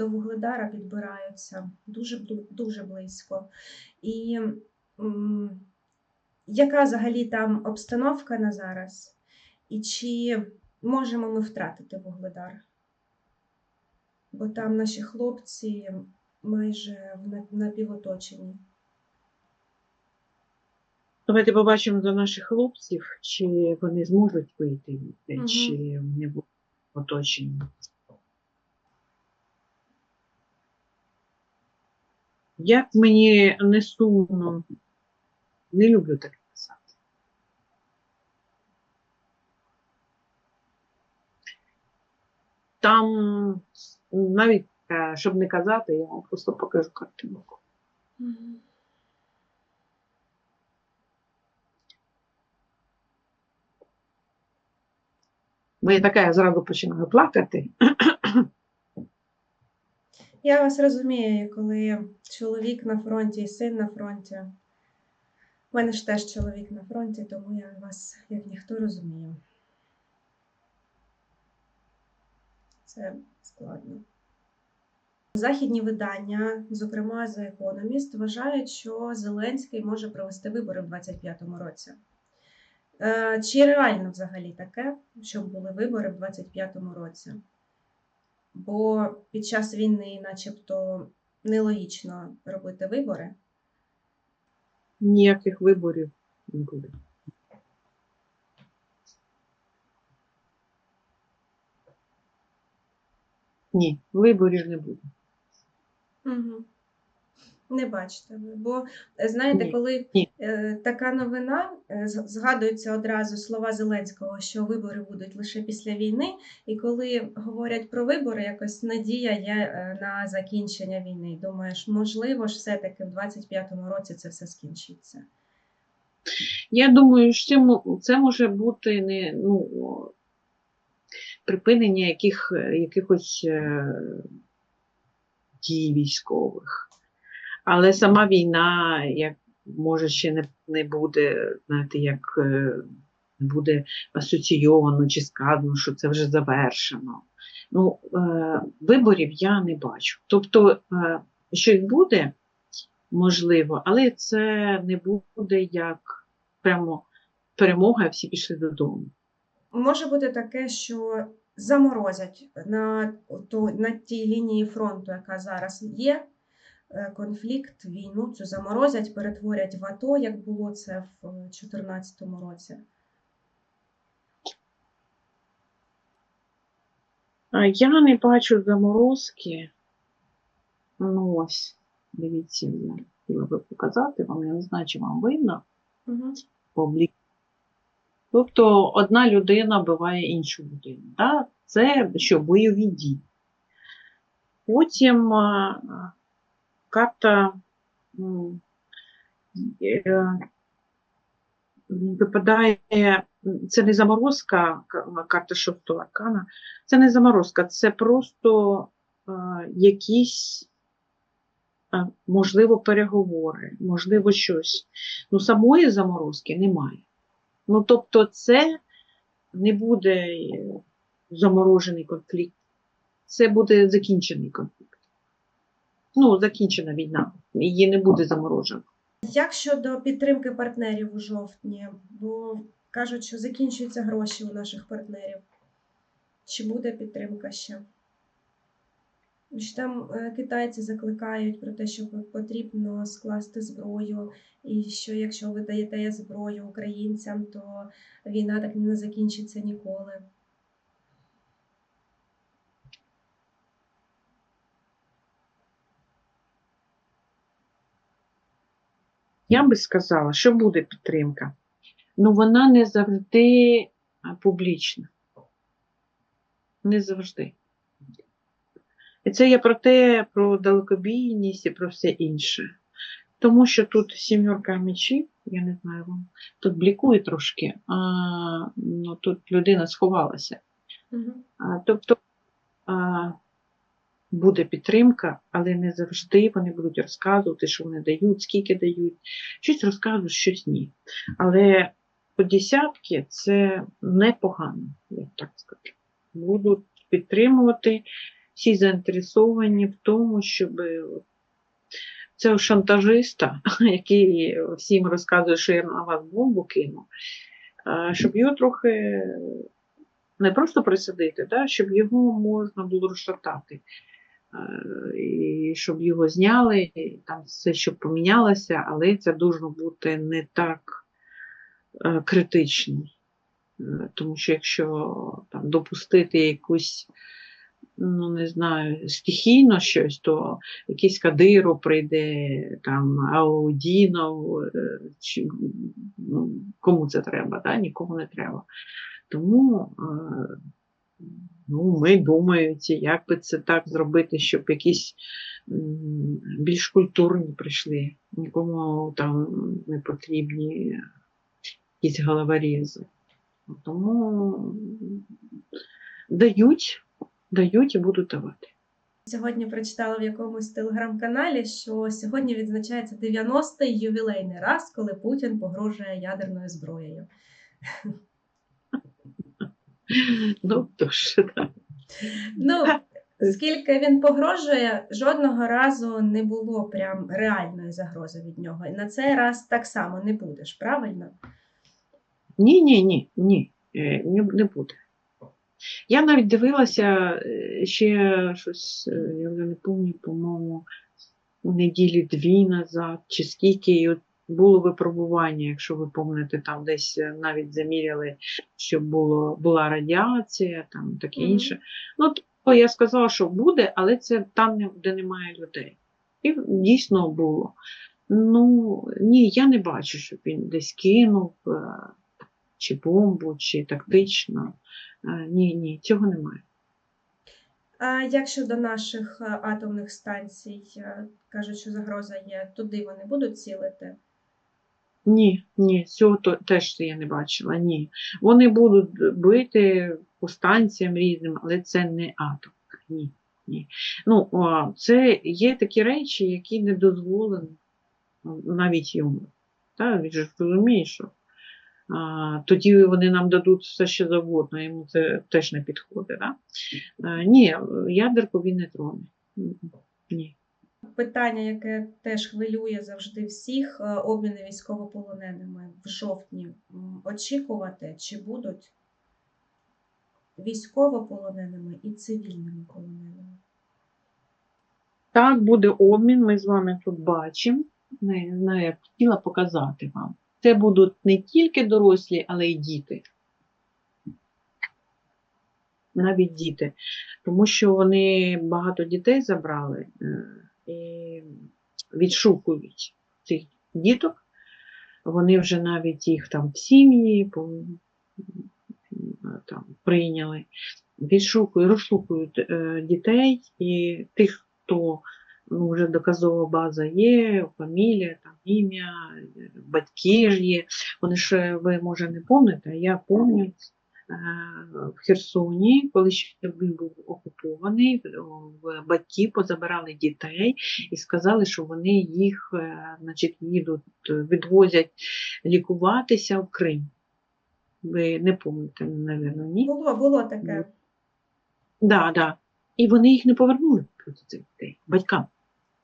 до Вугледара підбираються дуже, дуже близько. І м, яка взагалі там обстановка на зараз? І чи можемо ми втратити Вугледар? Бо там наші хлопці майже в на- напівоточенні. Давайте побачимо до наших хлопців, чи вони зможуть вийти, чи вони будуть оточені. Як мені не сумно, не люблю таке писати. Там навіть, е, щоб не казати, я вам просто покажу картинку. Я така, я зразу починаю плакати. Я вас розумію, коли чоловік на фронті і син на фронті. У мене ж теж чоловік на фронті, тому я вас як ніхто розумію. Це складно. Західні видання, зокрема The Economist, вважають, що Зеленський може провести вибори в 2025 році. Е, Чи реально взагалі таке, щоб були вибори в 2025 році? Бо під час війни, начебто, нелогічно робити вибори. Ніяких виборів не буде. Ні, виборів не буде. Угу. Не бачите ви. Бо е, знаєте, Ні, коли ні. е, така новина, е, згадуються одразу слова Зеленського, що вибори будуть лише після війни, і коли говорять про вибори, якось надія є на закінчення війни. Думаєш, можливо ж все-таки в 25-му році це все скінчиться. Я думаю, що це це може бути не ну, припинення яких, якихось дій військових. Але сама війна, як може, ще не, не буде, знаєте, як не буде асоційовано чи сказано, що це вже завершено. Ну, е, виборів я не бачу. Тобто, е, щось буде, можливо, але це не буде як прямо перемога, всі пішли додому. Може бути таке, що заморозять на, то, на тій лінії фронту, яка зараз є, конфлікт, війну цю заморозять, перетворять в АТО, як було це в 2014 році. Я не бачу заморозки. Ну ось, дивіться, я хотіла би показати вам, я не знаю, чи вам видно Угу. Тобто одна людина вбиває іншу людину. Да? Це що, бойові дії. Потім карта е, випадає, це не заморозка, карта шостого аркана, це не заморозка, це просто е, якісь, можливо, переговори, можливо, щось. Ну, самої заморозки немає. Ну, тобто, це не буде е, заморожений конфлікт, це буде закінчений конфлікт. Ну, закінчена війна, її не буде заморожено. Як щодо підтримки партнерів у жовтні? Бо кажуть, що закінчуються гроші у наших партнерів. Чи буде підтримка ще? Там е, китайці закликають про те, що потрібно скласти зброю, і що якщо ви даєте зброю українцям, то війна так не закінчиться ніколи. Я би сказала, що буде підтримка. Ну, вона не завжди публічна. Не завжди. І це я про те, про далекобійність і про все інше. Тому що тут сімерка мечів, я не знаю вам, тут блікує трошки, а, ну, тут людина сховалася. Угу. А, тобто а, буде підтримка, але не завжди вони будуть розказувати, що вони дають, скільки дають. Щось розказують, щось ні. Але по десятки це непогано, як так скажу. Будуть підтримувати всі заінтересовані в тому, щоб цього шантажиста, який всім розказує, що я на вас бомбу кину, щоб його трохи не просто присадити, да, щоб його можна було розшатати. Е, І щоб його зняли, і там все, щоб помінялося, але це должно бути не так е, критично. Е, Тому що якщо там, допустити якусь, ну не знаю, стихійно щось, то якийсь Кадиров прийде, там Аудінов, чи, ну, кому це треба, да? нікому не треба. Тому ну, ми думаємо, як би це так зробити, щоб якісь більш культурні прийшли, нікому там не потрібні якісь головорізи. Тому дають, дають і будуть давати. Сьогодні прочитала в якомусь телеграм-каналі, що сьогодні відзначається 90-й ювілейний раз, коли Путін погрожує ядерною зброєю. Ну, тож. Ну, скільки він погрожує, жодного разу не було прям реальної загрози від нього. І на цей раз так само не будеш, правильно? Ні, ні, ні, ні, е, не, буде. Я навіть дивилася е, ще щось, е, я вже не пам'ятаю, по-моєму, неділі дві назад, чи скільки і от було випробування, якщо ви пам'ятаєте, там десь е, навіть заміряли, що було, була радіація, там таке Мгм. інше. Ну, то я сказала, що буде, але це там, де немає людей. І дійсно було. Ну, ні, я не бачу, щоб він десь кинув. е, чи бомбу, чи тактично. Е, Ні, ні, цього немає. А як щодо наших атомних станцій, кажуть, що загроза є, туди вони будуть цілити? Ні, ні, цього теж я не бачила. Ні. Вони будуть бити по станціям різним, але це не атом. Ні. ні. Ну, це є такі речі, які не дозволені ну, навіть йому. Так, він же розуміє, що а, тоді вони нам дадуть все, що завгодно, йому це теж не підходить. Да? А, ні, ядерку він не троне. Ні. Питання, яке теж хвилює завжди всіх, е, обміни військовополоненими в жовтні очікувати, чи будуть військовополоненими і цивільними полоненими? Так, буде обмін, ми з вами тут бачимо. Не знаю, я хотіла показати вам. Це будуть не тільки дорослі, але й діти. Навіть діти. Тому що вони багато дітей забрали е, відшукують цих діток. Вони вже навіть їх там в сім'ї там, прийняли. Відшукують, розшукують е, дітей і тих, хто ну, вже доказова база є, фамілія, там, ім'я, батьки ж є. Вони ж е, ви може не пам'ятаєте, а я пам'ятаю в Херсоні, коли ще він був окупований, в батьки позабирали дітей і сказали, що вони їх е, значить, їдуть, е, відвозять лікуватися в Крим. Ви не пам'ятаєте, напевно, ні? Було, було таке. Да, да. І вони їх не повернули проти цих дітей, батькам.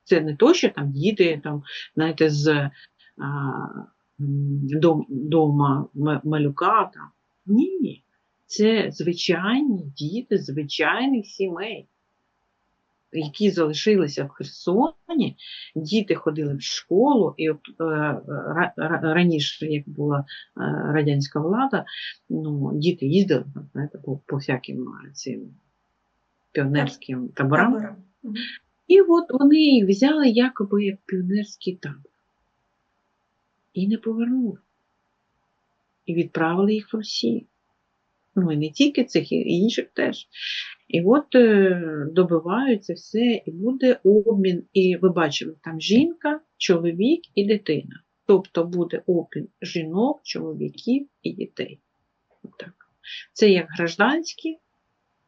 Це не то, що там діти, там, знаєте, з а, дом, дома малюка. Там. Ні. Це звичайні діти звичайних сімей, які залишилися в Херсоні. Діти ходили в школу, і от е, ра- ра- раніше, як була е, радянська влада, ну, діти їздили знаєте, по, по всяким е, цим піонерським таборам. І от вони їх взяли якоби як піонерський табор. І не повернули. І відправили їх в Росію. Ну, і не тільки цих, і інших теж. І от е, добиваються все, і буде обмін. І ви бачили, там жінка, чоловік і дитина. Тобто буде обмін жінок, чоловіків і дітей. Отак. Це як гражданські,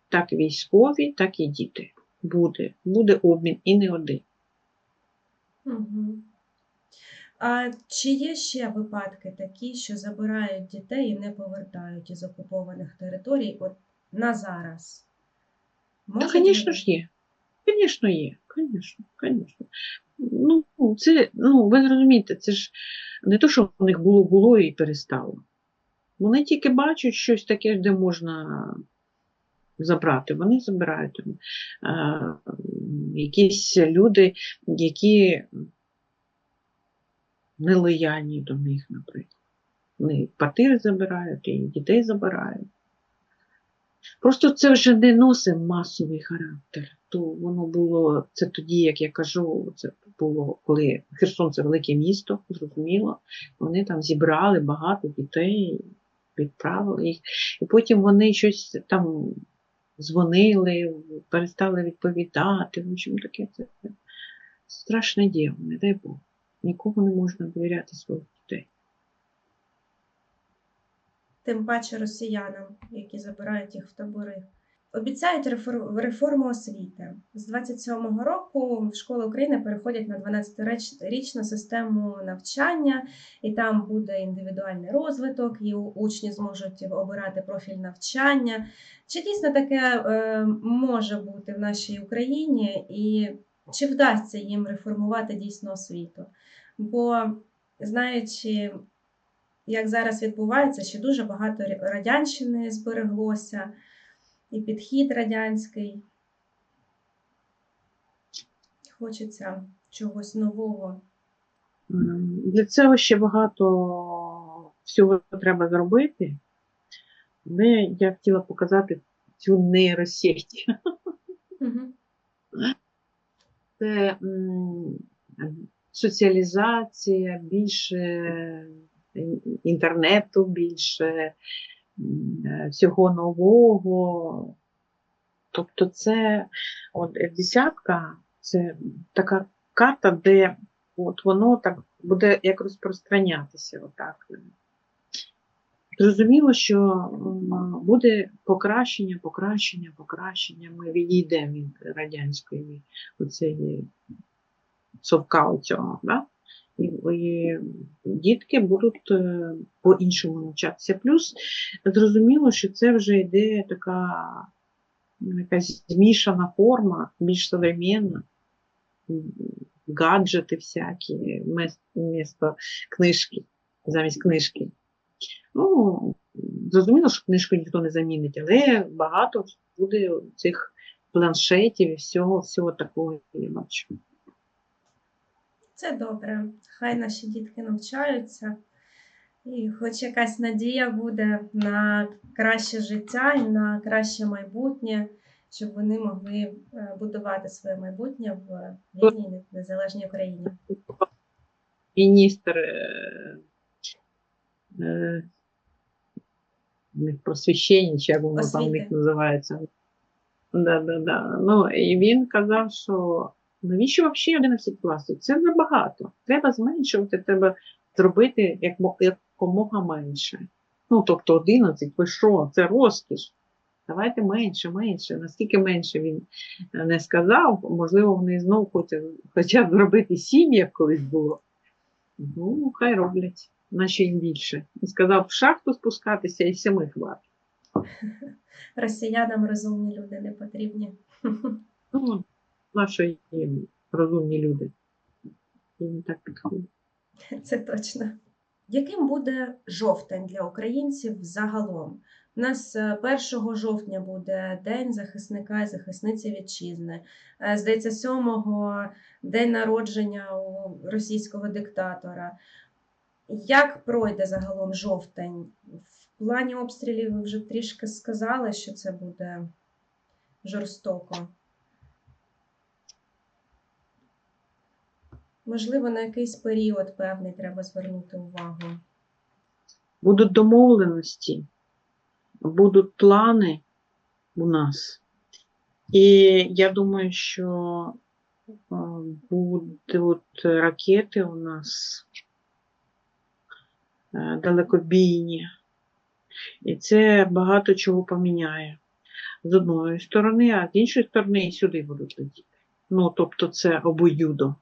так і військові, так і діти. Буде, буде обмін і не один. Мгм. А чи є ще випадки такі, що забирають дітей і не повертають із окупованих територій от на зараз? Звісно ж є. Звісно, є. Звісно, звісно. Ну, це, ну, ви зрозумієте, це ж не то, що в них було, було і перестало. Вони тільки бачать щось таке, де можна забрати. Вони забирають. Е, якісь люди, які нелояльні до них, наприклад. Вони квартири забирають, і дітей забирають. Просто це вже не носить масовий характер. То воно було, це тоді, як я кажу, це було, коли Херсон це велике місто, зрозуміло. Вони там зібрали багато дітей, відправили їх. І потім вони щось там дзвонили, перестали відповідати. В общем, таке це страшне діло, не дай Бог. Нікому не можна довіряти своїх дітей. тим паче росіянам, які забирають їх в табори. Обіцяють реформу освіти. З 27-го року в школи України переходять на 12-річну систему навчання, і там буде індивідуальний розвиток, і учні зможуть обирати профіль навчання. Чи дійсно таке е, може бути в нашій Україні, і чи вдасться їм реформувати дійсно освіту? Бо знаючи як зараз відбувається, ще дуже багато радянщини збереглося, і підхід радянський. Хочеться чогось нового. Для цього ще багато всього треба зробити. Але я хотіла показати цю нейросеть. Угу. Це соціалізація, більше інтернету, більше е, всього нового. Тобто це от е, десятка, це така карта, де от воно так буде як розпространятися. Отак. Зрозуміло, що буде покращення, покращення, покращення. Ми відійдемо від радянської оцеї совка оцього. Да? І, і дітки будуть е, по-іншому навчатися. Плюс зрозуміло, що це вже йде така ну, якась змішана форма, більш современна, гаджети всякі, вмісто книжки, замість книжки. Ну, зрозуміло, що книжку ніхто не замінить, але багато буде цих планшетів і всього, всього такого я бачу. Це добре. Хай наші дітки навчаються, і хоч якась надія буде на краще життя і на краще майбутнє, щоб вони могли е, будувати своє майбутнє в вільній незалежній Україні. Міністр просвіщення, чи як воно там у них називається. Да, да, да. Ну, і він казав, що навіщо взагалі 11 класів? Це забагато. Треба зменшувати, треба зробити як, якомога менше. Ну, тобто 11, ви що, це розкіш. Давайте менше, менше. Наскільки менше він е, не сказав, можливо, вони знов хочуть, хочуть зробити 7, як колись було. Ну, хай роблять, наче їм більше. Він сказав, в шахту спускатися і семи хватить. Росіянам розумні люди не потрібні. Ну, наші їм розумні люди. Їм так підходить. Це точно. Яким буде жовтень для українців загалом? У нас е, 1 жовтня буде День захисника і захисниці вітчизни. Е, Здається, 7-го день народження у російського диктатора. Як пройде загалом жовтень? В плані обстрілів ви вже трішки сказали, що це буде жорстоко. Можливо, на якийсь період певний треба звернути увагу. Будуть домовленості, будуть плани у нас. І я думаю, що е, будуть ракети у нас далекобійні. І це багато чого поміняє. З одної сторони, а з іншої сторони і сюди будуть летіти. Ну, тобто це обоюдо.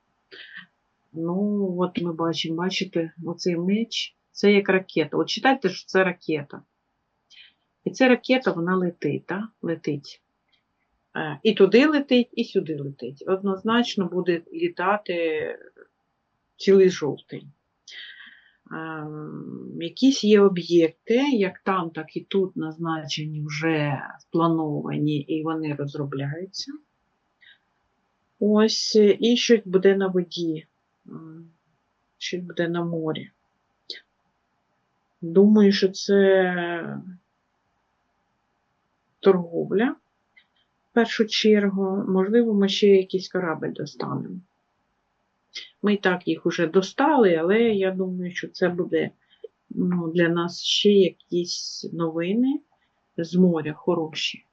Ну, от ми бачимо, бачите, оцей меч, це як ракета. От читайте, що це ракета. І ця ракета, вона летить, так? летить. Е, І туди летить, і сюди летить. Однозначно буде літати цілий жовтень. Ем, Якісь є об'єкти, як там, так і тут назначені вже сплановані, і вони розробляються. Ось, е, і щось буде на воді, щось буде на морі. Думаю, що це торговля в першу чергу. Можливо, ми ще якийсь корабель достанемо. Ми і так їх уже достали, але я думаю, що це буде ну, для нас ще якісь новини з моря хороші.